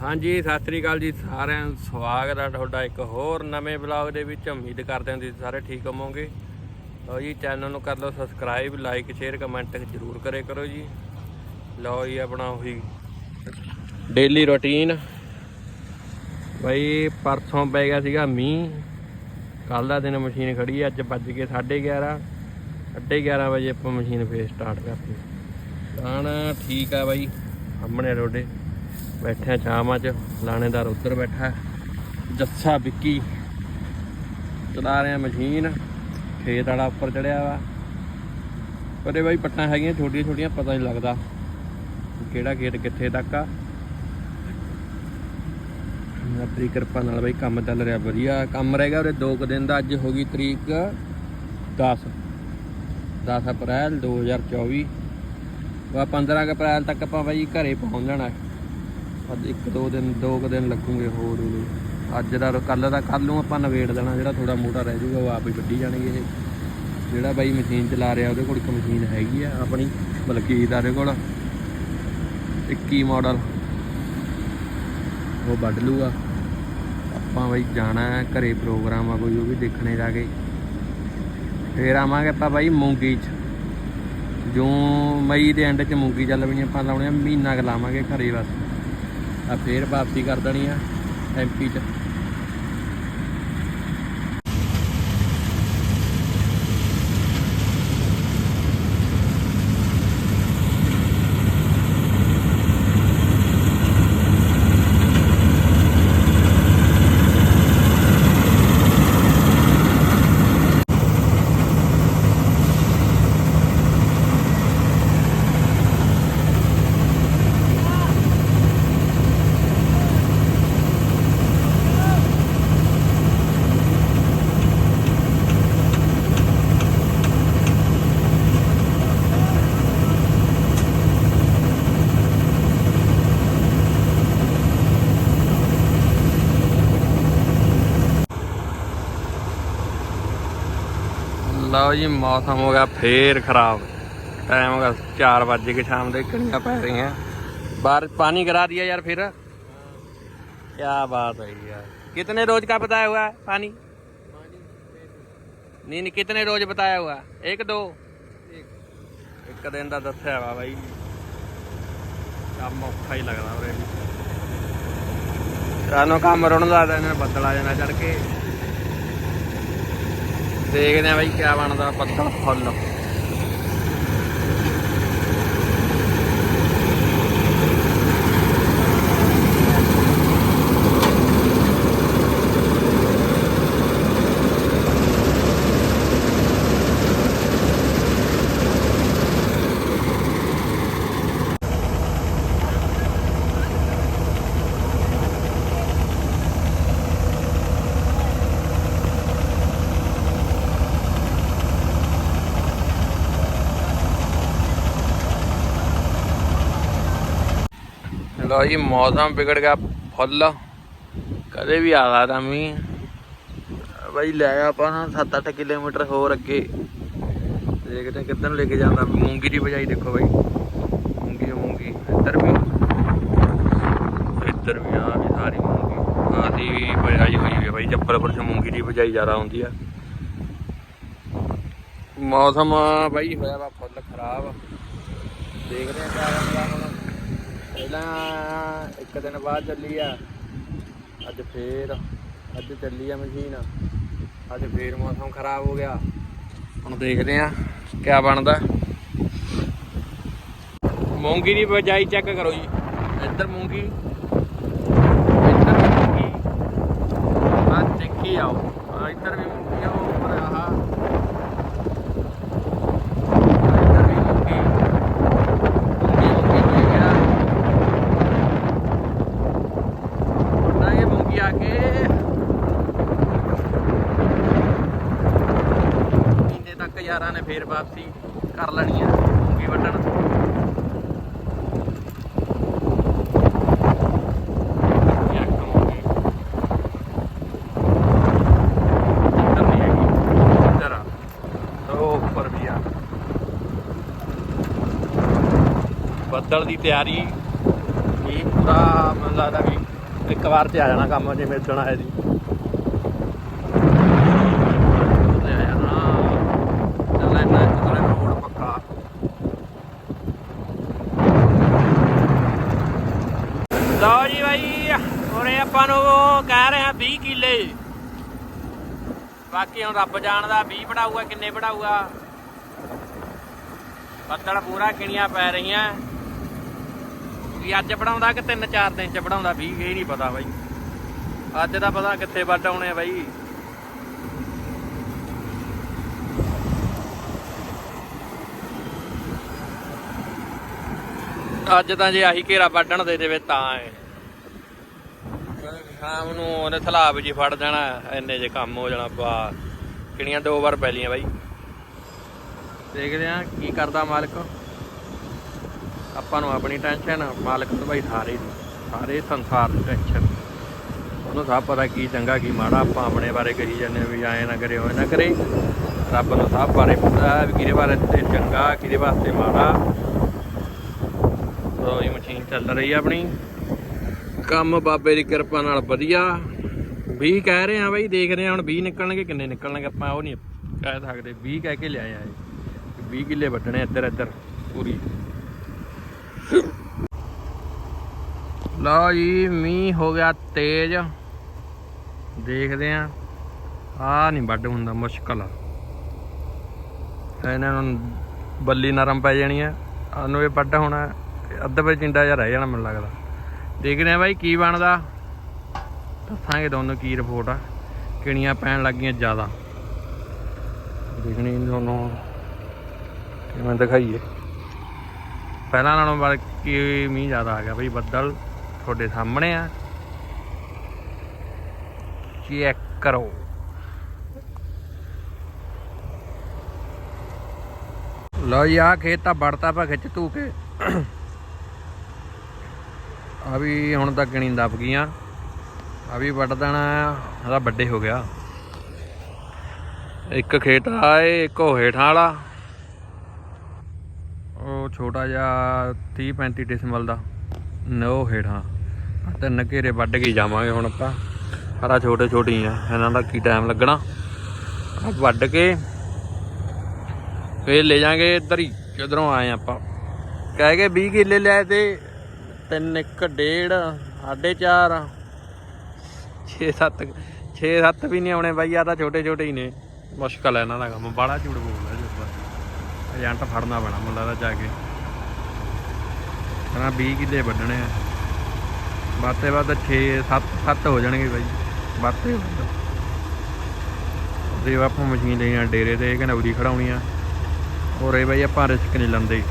ਹਾਂਜੀ, ਸਤਿ ਸ੍ਰੀ ਅਕਾਲ ਜੀ ਸਾਰਿਆਂ ਨੂੰ। ਸਵਾਗਤ ਹੈ ਤੁਹਾਡਾ ਇੱਕ ਹੋਰ ਨਵੇਂ ਵਲੌਗ ਦੇ ਵਿੱਚ। ਉਮੀਦ ਕਰਦੇ ਹਾਂ ਤੁਸੀਂ ਸਾਰੇ ਠੀਕ ਹੋਵੋਗੇ। ਲਓ ਜੀ ਚੈਨਲ ਨੂੰ ਕਰ ਲਓ ਸਬਸਕ੍ਰਾਈਬ ਲਾਈਕ ਸ਼ੇਅਰ ਕਮੈਂਟ ਜ਼ਰੂਰ ਕਰੇ ਕਰੋ ਜੀ। ਲਓ ਜੀ, ਆਪਣਾ ਉਹੀ ਡੇਲੀ ਰੁਟੀਨ ਬਈ, ਪਰਸੋਂ ਪੈ ਗਿਆ ਸੀਗਾ ਮੀਂਹ। ਕੱਲ ਦਾ ਦਿਨ ਮਸ਼ੀਨ ਖੜੀ ਹੈ ਅੱਜ ਵੱਜ ਕੇ 11:30 11:30 ਵਜੇ ਆਪਾਂ ਮਸ਼ੀਨ ਫੇਰ ਸਟਾਰਟ ਕਰਤੀ। ਤਾਂ ਠੀਕ ਆ ਬਾਈ, ਸਾਹਮਣੇ ਰੋਡੇ। ਬੈਠੇ ਆ ਚ ਲਾਣੇਦਾਰ ਉੱਧਰ ਬੈਠਾ, ਜੱਸਾ, ਵਿੱਕੀ ਚਲਾ ਰਿਹਾ ਮਸ਼ੀਨ, ਖੇਤ ਵਾਲਾ ਉੱਪਰ ਚੜਿਆ ਵਾ। ਉਹਦੇ ਬਾਈ ਪੱਟਾਂ ਹੈਗੀਆਂ ਛੋਟੀਆਂ ਛੋਟੀਆਂ ਪਤਾ ਨਹੀਂ ਲੱਗਦਾ ਕਿਹੜਾ ਖੇਤ ਕਿੱਥੇ ਤੱਕ ਆ। ਆਪਣੀ ਕਿਰਪਾ ਨਾਲ ਬਾਈ ਕੰਮ ਚੱਲ ਰਿਹਾ, ਵਧੀਆ ਕੰਮ ਰਹਿ ਗਿਆ ਉਹਦੇ 2 ਕੁ ਦਿਨ ਦਾ ਅੱਜ ਹੋ ਗਈ ਤਰੀਕ 10 10 ਅਪ੍ਰੈਲ 2024 ਵਾ 15 ਕੁ ਅਪ੍ਰੈਲ ਤੱਕ ਆਪਾਂ ਬਾਈ ਘਰੇ ਪਹੁੰਚ ਜਾਣਾ। ਅੱਜ ਇੱਕ, ਦੋ ਦਿਨ, ਦੋ ਕੁ ਦਿਨ ਲੱਗੂਗੇ ਹੋਰ ਉਰੇ ਅੱਜ ਦਾ, ਕੱਲ ਦਾ, ਕੱਲ ਨੂੰ ਆਪਾਂ ਨਵੇੜ ਦੇਣਾ ਜਿਹੜਾ ਥੋੜਾ ਮੋਟਾ ਰਹਿ ਜੂਗਾ ਉਹ ਆਪ ਹੀ ਵੱਢੀ ਜਾਣਗੇ ਇਹ। ਜਿਹੜਾ ਬਾਈ ਮਸ਼ੀਨ ਚਲਾ ਰਿਹਾ, ਉਹਦੇ ਕੋਲ ਇੱਕ ਮਸ਼ੀਨ ਹੈਗੀ ਆ ਆਪਣੀ, ਬਲਕੀਤ ਆ ਉਹਦੇ ਕੋਲ। 21 ਮਾਡਲ ਉਹ ਵੱਢ ਲੂਗਾ ਆਪਾਂ ਬਾਈ ਜਾਣਾ ਹੈ, ਘਰੇ ਪ੍ਰੋਗਰਾਮ ਆ ਕੋਈ, ਉਹ ਵੀ ਦੇਖਣੇ ਜਾ ਕੇ ਫੇਰ ਆਵਾਂਗੇ ਆਪਾਂ ਬਾਈ ਮੂੰਗੀ ਚ। ਜੋ ਮਈ ਦੇ ਐਂਡ ਚ ਮੂੰਗੀ ਚੱਲ ਪਈ ਆਪਾਂ ਲਾਉਣੇ ਆ ਮਹੀਨਾ ਕੁ ਲਾਵਾਂਗੇ ਘਰੇ ਬਸ। ਆ ਫੇਰ ਵਾਪਸੀ ਕਰ ਦੇਣੀ ਆ ਐਮਪੀ ਚ। ਲਓ ਜੀ, ਮੌਸਮ ਹੋ ਗਿਆ ਫੇਰ ਖਰਾਬ। ਟਾਈਮ ਹੋ ਗਿਆ 4 ਵਜੇ ਕੇ ਸ਼ਾਮ ਦੇ ਕਣੀਆਂ ਪੈ ਰਹੀਆਂ। ਬਾਰਿਸ਼ पानी गिरा दिया यार फिर क्या बात है यार कितने रोज का बताया हुआ है पानी नहीं नहीं कितने रोज बताया हुआ एक दो ਇੱਕ ਦਿਨ ਦਾ ਦੱਸਿਆ ਵਾ ਬਾਈ। ਕੰਮ ਔਖਾ ਹੀ ਲੱਗਦਾ ਉਰੇ ਰਾਨੋ ਕੰਮ ਰੁਣ ਦਾ ਦਿਨ ਬੱਦਲ ਜਾਣਾ ਚੜ ਕੇ। ਦੇਖਦੇ ਆ ਬਾਈ ਕਿਆ ਬਣਦਾ ਬੱਦਲ ਫੁੱਲ ਲੋ ਜੀ ਮੌਸਮ ਵਿਗੜ ਗਿਆ ਫੁੱਲ ਕਦੇ ਵੀ ਆ ਸਕਦਾ ਮੀਂਹ ਬਾਈ ਲੈ ਆ ਆਪਾਂ ਨਾ 7-8 ਕਿਲੋਮੀਟਰ ਹੋਰ ਅੱਗੇ ਦੇਖਦੇ ਹਾਂ ਕਿੱਧਰ ਨੂੰ ਲੈ ਕੇ ਜਾਂਦਾ ਮੂੰਗੀ ਦੀ ਬਜਾਈ ਦੇਖੋ ਬਾਈ ਮੂੰਗੀ ਮੂੰਗੀ ਇੱਧਰ ਵੀ ਇੱਧਰ ਵੀ ਆ ਵੀ ਸਾਰੀ ਮੂੰਗੀ ਆਦੀ ਵੀ ਬਜਾਈ ਹੋਈ ਹੈ ਬਾਈ ਜੱਪਲਪੁਰ ਚ ਮੂੰਗੀ ਦੀ ਬਜਾਈ ਜ਼ਿਆਦਾ ਹੁੰਦੀ ਆ ਮੌਸਮ ਬਾਈ ਹੋਇਆ ਵਾ ਫੁੱਲ ਖਰਾਬ ਦੇਖਦੇ ਆ ਕਿਆ ਬਣਦਾ ਹੁਣ ਪਹਿਲਾਂ ਇੱਕ ਦਿਨ ਬਾਅਦ ਚੱਲੀ ਆ। ਅੱਜ ਫੇਰ, ਅੱਜ ਚੱਲੀ ਆ ਮਸ਼ੀਨ। ਅੱਜ ਫੇਰ ਮੌਸਮ ਖਰਾਬ ਹੋ ਗਿਆ। ਹੁਣ ਦੇਖਦੇ ਆ ਕਿਆ ਬਣਦਾ। ਮੂੰਗੀ ਦੀ ਬਜਾਈ ਚੈੱਕ ਕਰੋ ਜੀ। ਇੱਧਰ ਮੂੰਗੀ। ਇੱਧਰ ਮੂੰਗੀ। ਆ ਦੇਖੀ ਆਓ। ਆ ਇੱਧਰ ਵੀ ਮੂੰਗੀ ਆ ਉੱਪਰ ਆਹ ਇੱਧਰ ਵੀ ਮੂੰਗੀ ਮੂੰਗੀ ਮੂੰਗੀ ਹੋਈ ਗਿਆ ਨਾ ਇਹ ਮੂੰਗੀ ਆ ਕੇ ਮਹੀਨੇ ਨੇ ਫੇਰ ਵਾਪਸੀ ਕਰ ਲੈਣੀ ਆ। ਮੂੰਗੀ ਵੱਢਣ ਉਹ ਉੱਪਰ ਵੀ ਆ। ਬੱਦਲ ਦੀ ਤਿਆਰੀ ਇਹ ਪੂਰਾ ਮੈਨੂੰ ਲੱਗਦਾ ਵੀ ਇੱਕ ਵਾਰ ਤੇ ਆ ਜਾਣਾ ਕੰਮ ਜਿਵੇਂ ਇਦਣ ਆਇਆ ਸੀ ਤੇ ਆ ਜਾਣਾ ਚੱਲ ਇੰਨਾ ਕਿਧਰੇ ਰੋਡ ਪੱਕਾ ਲਓ ਜੀ ਬਾਈ ਹੁਣੇ ਆਪਾਂ ਨੂੰ ਕਹਿ ਰਹੇ ਆ 20 ਕਿੱਲੇ। ਬਾਕੀ ਹੁਣ ਰੱਬ ਜਾਣਦਾ 20 ਪੜਾਊਗਾ ਕਿੰਨੇ ਪੜਾਊਗਾ ਬੱਦਲ ਪੂਰਾ ਕਿਣੀਆਂ ਪੈ ਰਹੀਆਂ। ਵੀ ਅੱਜ ਪੜਾਉਂਦਾ ਕਿ ਤਿੰਨ ਚਾਰ ਦਿਨ ਚ ਪੜਾਉਂਦਾ 20 ਇਹ ਨਹੀਂ ਪਤਾ ਬਾਈ। ਅੱਜ ਦਾ ਪਤਾ ਕਿੱਥੇ ਵੱਢ ਆਉਣੇ ਬਾਈ। ਅੱਜ ਤਾਂ ਜੇ ਆਹੀ ਘੇਰਾ ਵੱਢਣ ਦੇ ਦੇਵੇ ਤਾਂ ਹੈ ਸ਼ਾਮ ਨੂੰ ਉਹਨੇ ਥਲਾਬ ਜੀ ਫੜ ਜਾਣਾ ਇੰਨੇ ਜੇ ਕੰਮ ਹੋ ਜਾਣਾ ਬਾ ਕਿਣੀਆਂ ਦੋ ਵਾਰ ਪੈ ਲੀਆਂ ਬਾਈ। ਦੇਖਦੇ ਆ ਕੀ ਕਰਦਾ ਮਾਲਕ। ਆਪਾਂ ਨੂੰ ਆਪਣੀ ਟੈਨਸ਼ਨ ਮਾਲਕ ਨੂੰ ਬਾਈ ਸਾਰੇ ਸਾਰੇ ਸੰਸਾਰ ਦੀ ਟੈਨਸ਼ਨ ਉਹਨੂੰ ਸਭ ਪਤਾ ਕੀ ਚੰਗਾ ਕੀ ਮਾੜਾ, ਆਪਾਂ ਆਪਣੇ ਬਾਰੇ ਕਹੀ ਜਾਂਦੇ ਵੀ ਐਂ ਨਾ ਕਰੇ ਹੋਏ ਨਾ ਕਰੇ। ਰੱਬ ਨੂੰ ਸਭ ਬਾਰੇ ਪਤਾ ਵੀ ਕਿਹਦੇ ਬਾਰੇ ਤੇ ਚੰਗਾ, ਕਿਹਦੇ ਵਾਸਤੇ ਮਾੜਾ। ਸੋ ਇਹ ਮਸ਼ੀਨ ਚੱਲ ਰਹੀ ਆ ਆਪਣੀ। ਕੰਮ ਬਾਬੇ ਦੀ ਕਿਰਪਾ ਨਾਲ ਵਧੀਆ। 20 ਕਹਿ ਰਹੇ ਆ ਬਾਈ ਦੇਖਦੇ ਆ ਹੁਣ 20 ਨਿਕਲਣਗੇ, ਕਿੰਨੇ ਨਿਕਲਣਗੇ ਆਪਾਂ, ਉਹ ਨਹੀਂ ਕਹਿ ਸਕਦੇ। 20 ਕਹਿ ਕੇ ਲਿਆਏ ਆ 20 ਕਿੱਲੇ ਵੱਢਣੇ ਇੱਧਰ ਇੱਧਰ, ਪੂਰੀ। ਲਓ ਜੀ, ਮੀਂਹ ਹੋ ਗਿਆ ਤੇਜ਼। ਦੇਖਦੇ ਆ ਆ ਨਹੀਂ ਵੱਢ ਹੁੰਦਾ, ਮੁਸ਼ਕਲ ਆ। ਇਹਨਾਂ ਨੂੰ ਬੱਲੀ ਨਰਮ ਪੈ ਜਾਣੀ ਆ। ਆਨੂੰ ਇਹ ਵੱਢ ਹੋਣਾ, ਅੱਧਾ ਵੇ ਚਿੰਡਾ ਜਿਹਾ ਰਹਿ ਜਾਣਾ ਮੈਨੂੰ ਲੱਗਦਾ। ਦੇਖਦੇ ਆ ਬਾਈ ਕੀ ਬਣਦਾ। ਦੱਸਾਂਗੇ ਤੁਹਾਨੂੰ ਕੀ ਰਿਪੋਰਟ ਆ। ਕਿਣੀਆਂ ਪੈਣ ਲੱਗੀਆਂ ਜ਼ਿਆਦਾ। ਦੇਖਣੀ ਤੁਹਾਨੂੰ ਕਿਵੇਂ ਦਿਖਾਈਏ। ਪਹਿਲਾਂ ਨਾਲੋਂ ਬਲਕਿ ਮੀਂਹ ਜ਼ਿਆਦਾ ਆ ਗਿਆ ਬਈ, ਬੱਦਲ ਤੁਹਾਡੇ ਸਾਹਮਣੇ ਆ। ਚੈੱਕ ਕਰੋ। ਲਓ ਜੀ ਆ ਖੇਤ ਤਾਂ ਵੜਤਾ ਪਾ ਖਿੱਚ ਧੂ ਕੇ। ਆ ਵੀ ਹੁਣ ਤੱਕ ਗਣੀ ਦੱਬ ਗਈਆਂ। ਆ ਵੀ ਵੱਢ ਦੇਣਾ, ਇਹਦਾ ਵੱਡੇ ਹੋ ਗਿਆ। ਇੱਕ ਖੇਤ ਆ ਏ ਇੱਕ ਉਹ ਹੇਠਾਂ ਵਾਲਾ। ਉਹ ਛੋਟਾ ਜਿਹਾ 30 35 ਡਿਸਮਲ ਦਾ, ਨੋ ਹੇਠਾਂ। ਤਿੰਨ ਘੇਰੇ ਵੱਢ ਕੇ ਜਾਵਾਂਗੇ ਹੁਣ ਆਪਾਂ। ਸਾਰਾ ਛੋਟੇ ਛੋਟੀ ਹੀ ਆ, ਇਹਨਾਂ ਦਾ ਕੀ ਟਾਈਮ ਲੱਗਣਾ। ਵੱਢ ਕੇ ਫੇਰ ਲੈ ਜਾਾਂਗੇ ਇੱਧਰ ਹੀ, ਕਿਧਰੋਂ ਆਏ ਆਪਾਂ। ਕਹਿ ਕੇ 20 ਕਿੱਲੇ ਲੈ ਤੇ ਤਿੰਨ, ਇੱਕ, ਡੇਢ, ਸਾਢੇ ਚਾਰ। 6 7 6 7 ਵੀ ਨਹੀਂ ਆਉਣੇ ਬਾਈ ਆ ਤਾਂ ਛੋਟੇ ਛੋਟੇ ਹੀ ਨੇ। ਮੁਸ਼ਕਲ ਹੈ ਇਹਨਾਂ ਦਾ ਕੰਮ ਬਾੜਾ ਝੂਠ ਬੋਲਦਾ ਜੀ ਏਜੰਟ ਫੜਨਾ ਪੈਣਾ ਮੁੰਡਾ ਦਾ ਜਾ ਕੇ। ਕਹਿੰਦਾ 20 ਕਿੱਲੇ ਵੱਢਣੇ ਆ। ਬਾਤੇ ਬਾਤ 6 7 7 ਹੋ ਜਾਣਗੇ ਬਾਈ। ਬਾਤੇ ਵੱਧ ਦੇ ਆਪਾਂ ਮਸ਼ੀਨ ਲੈਣਾ ਡੇਰੇ ਤੇ ਘਨੌਰੀ ਖੜਾਉਣੀ ਆ। ਹੋਰ ਇਹ ਬਾਈ ਆਪਾਂ ਰਿਸਕ ਨਹੀਂ ਲੈਂਦੇ।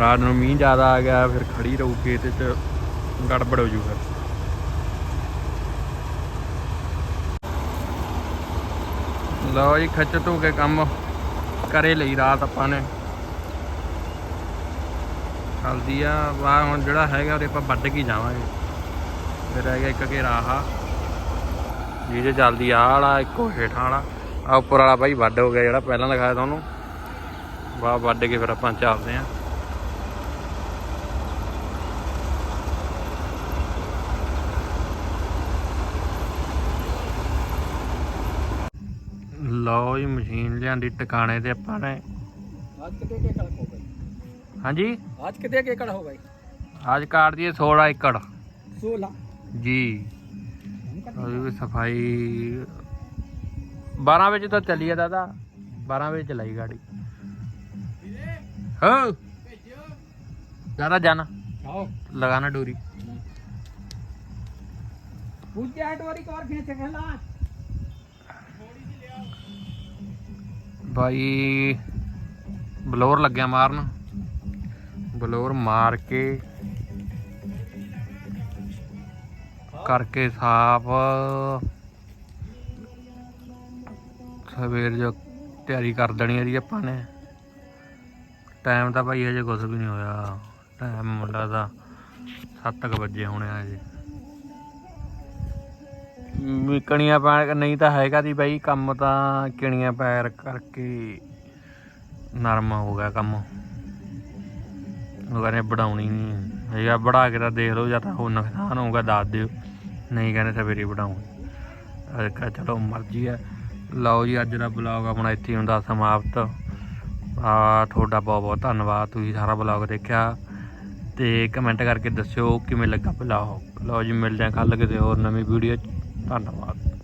ਰਾਤ ਨੂੰ ਮੀਂਹ ਜ਼ਿਆਦਾ ਆ ਗਿਆ, ਫਿਰ ਖੜੀ ਰਹੂ ਖੇਤ ਚ ਗੜਬੜ ਹੋ ਜੂ ਫਿਰ। ਲਓ ਜੀ, ਖੱਚ ਧੋ ਕੇ ਕੰਮ ਕਰੇ ਲਈ ਰਾਤ ਆਪਾਂ ਨੇ। ਹਲਦੀ ਆ ਵਾ ਹੁਣ ਜਿਹੜਾ ਹੈਗਾ ਉਹਦੇ ਆਪਾਂ ਵੱਢ ਕੇ ਜਾਵਾਂਗੇ। ਫਿਰ ਰਹਿ ਇੱਕ ਘੇਰਾ ਆਹ ਜਿਹਦੇ ਚੱਲਦੀ ਆ ਵਾਲਾ, ਇੱਕੋ ਹੇਠਾਂ ਵਾਲਾ। ਆ ਉੱਪਰ ਵਾਲਾ ਬਾਈ ਵੱਢ ਹੋ ਗਿਆ ਜਿਹੜਾ ਪਹਿਲਾਂ ਦਿਖਾਇਆ ਤੁਹਾਨੂੰ। ਵਾਹ, ਵੱਢ ਕੇ ਫਿਰ ਆਪਾਂ ਚੱਲਦੇ ਆਂ। ਲਓ ਜੀ ਮਸ਼ੀਨ ਲਿਆਂਦੀ ਟਿਕਾਣੇ ਤੇ ਆਪਾਂ ਨੇ आज कितने के एकड़ हो गई ਹਾਂਜੀ आज कितने के एकड़ हो गई ਅੱਜ ਕਾਟ ਦੀ 16 ਏਕੜ सोलह ਜੀ ਉਹਦੀ ਵੀ ਸਫਾਈ 12 ਵਜੇ ਤਾਂ ਚੱਲੀ ਆ ਦਾਦਾ 12 ਵਜੇ ਚਲਾਈ ਗਾੜੀ ਹੋ ਦਾਦਾ ਜਾਣਾ आओ ਲਗਾਣਾ ਡੋਰੀ पूछ के आठ वाली कार खींच के ਬਾਈ ਬਲੌਰ ਲੱਗਿਆ ਮਾਰਨ। ਬਲੌਰ ਮਾਰ ਕੇ ਕਰਕੇ ਸਾਫ਼। ਸਵੇਰ ਜੋ ਤਿਆਰੀ ਕਰ ਦੇਣੀ ਹੈ ਜੀ ਆਪਾਂ ਨੇ। ਟਾਈਮ ਤਾਂ ਭਾਈ ਅਜੇ ਕੁਝ ਵੀ ਨਹੀਂ ਹੋਇਆ। ਟਾਈਮ ਮੁੰਡਾ ਦਾ 7 ਵਜੇ ਹੋਣੇ ਆ ਜੀ ਕਣੀਆਂ ਪੈ ਨਹੀਂ ਤਾਂ ਹੈਗਾ ਦੀ ਬਾਈ, ਕੰਮ ਤਾਂ ਕਿਣੀਆਂ ਪੈਰ ਕਰਕੇ ਨਰਮ ਹੋ ਗਿਆ ਕੰਮ। ਉਹ ਕਹਿੰਦੇ ਬਣਾਉਣੀ ਨਹੀਂ ਠੀਕ ਆ ਕੇ ਤਾਂ ਦੇਖ ਲਓ, ਜਾਂ ਤਾਂ ਉਹ ਨੁਕਸਾਨ ਹੋਊਗਾ, ਦੱਸ ਦਿਓ। ਨਹੀਂ ਕਹਿੰਦੇ ਸਵੇਰੇ ਵਧਾਉਂਗੇ ਅਜਾ ਚਲੋ ਮਰਜ਼ੀ ਹੈ ਲਓ ਜੀ, ਅੱਜ ਦਾ ਬਲੌਗ ਆਪਣਾ ਇੱਥੇ ਹੁੰਦਾ ਸਮਾਪਤ। ਆ, ਤੁਹਾਡਾ ਬਹੁਤ ਬਹੁਤ ਧੰਨਵਾਦ। ਤੁਸੀਂ ਸਾਰਾ ਬਲੌਗ ਦੇਖਿਆ ਤੇ ਕਮੈਂਟ ਕਰਕੇ ਦੱਸਿਓ ਕਿਵੇਂ ਲੱਗਾ ਬਲੌਗ ਲਓ ਜੀ, ਮਿਲਦੇ ਹਾਂ ਕੱਲ ਕਿਸੇ ਹੋਰ ਨਵੀਂ ਵੀਡੀਓ 'ਚ। ਧੰਨਵਾਦ।